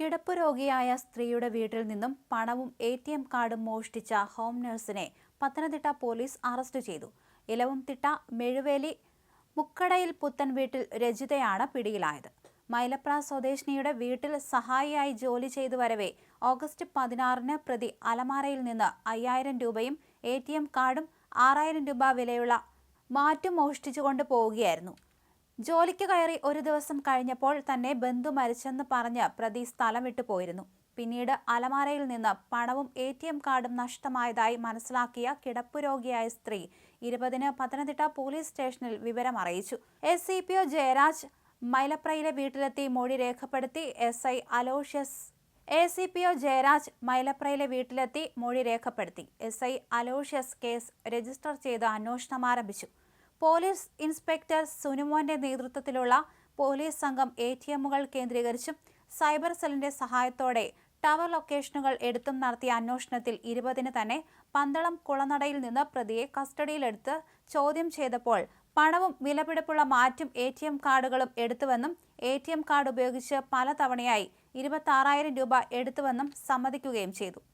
കിടപ്പ് രോഗിയായ സ്ത്രീയുടെ വീട്ടിൽ നിന്നും പണവും എ ടി എം കാർഡും മോഷ്ടിച്ച ഹോം നഴ്സിനെ പത്തനംതിട്ട പോലീസ് അറസ്റ്റ് ചെയ്തു. ഇലവുംതിട്ട മെഴുവേലി മുക്കടയിൽ പുത്തൻ വീട്ടിൽ രജിതയാണ് പിടിയിലായത്. മൈലപ്ര സ്വദേശിനിയുടെ വീട്ടിൽ സഹായിയായി ജോലി ചെയ്തു വരവെ ഓഗസ്റ്റ് പതിനാറിന് പ്രതി അലമാരയിൽ നിന്ന് അയ്യായിരം രൂപയും എ ടി എം കാർഡും ആറായിരം രൂപ വിലയുള്ള മാറ്റും മോഷ്ടിച്ചുകൊണ്ട് പോവുകയായിരുന്നു. ജോലിക്ക് കയറി ഒരു ദിവസം കഴിഞ്ഞപ്പോൾ തന്നെ ബന്ധു മരിച്ചെന്ന് പറഞ്ഞ് പ്രതി സ്ഥലം വിട്ടു പോയിരുന്നു. പിന്നീട് അലമാരയിൽ നിന്ന് പണവും എ ടി എം കാർഡും നഷ്ടമായതായി മനസ്സിലാക്കിയ കിടപ്പുരോഗിയായ സ്ത്രീ ഇരുപതിന് പത്തനംതിട്ട പോലീസ് സ്റ്റേഷനിൽ വിവരം അറിയിച്ചു. S C P O Jayaraj മൈലപ്രയിലെ വീട്ടിലെത്തി മൊഴി രേഖപ്പെടുത്തി S I Aloysius. A C P O Jayaraj മൈലപ്രയിലെ വീട്ടിലെത്തി മൊഴി രേഖപ്പെടുത്തി. S I Aloysius case register ചെയ്ത് അന്വേഷണം ആരംഭിച്ചു. പോലീസ് ഇൻസ്പെക്ടർ സുനിമോന്റെ നേതൃത്വത്തിലുള്ള പോലീസ് സംഘം എ ടി എമ്മുകൾ കേന്ദ്രീകരിച്ചും സൈബർ സെല്ലിന്റെ സഹായത്തോടെ ടവർ ലൊക്കേഷനുകൾ എടുത്തും നടത്തിയ അന്വേഷണത്തിൽ ഇരുപതിന് തന്നെ പന്തളം കുളനടയിൽ നിന്ന് പ്രതിയെ കസ്റ്റഡിയിലെടുത്ത് ചോദ്യം ചെയ്തപ്പോൾ പണവും വിലപിടിപ്പുള്ള മാറ്റും എ ടി എം കാർഡുകളും എടുത്തുവെന്നും എ ടി എം കാർഡ് ഉപയോഗിച്ച് പലതവണയായി ഇരുപത്തി ആറായിരം രൂപ എടുത്തുവെന്നും സമ്മതിക്കുകയും ചെയ്തു.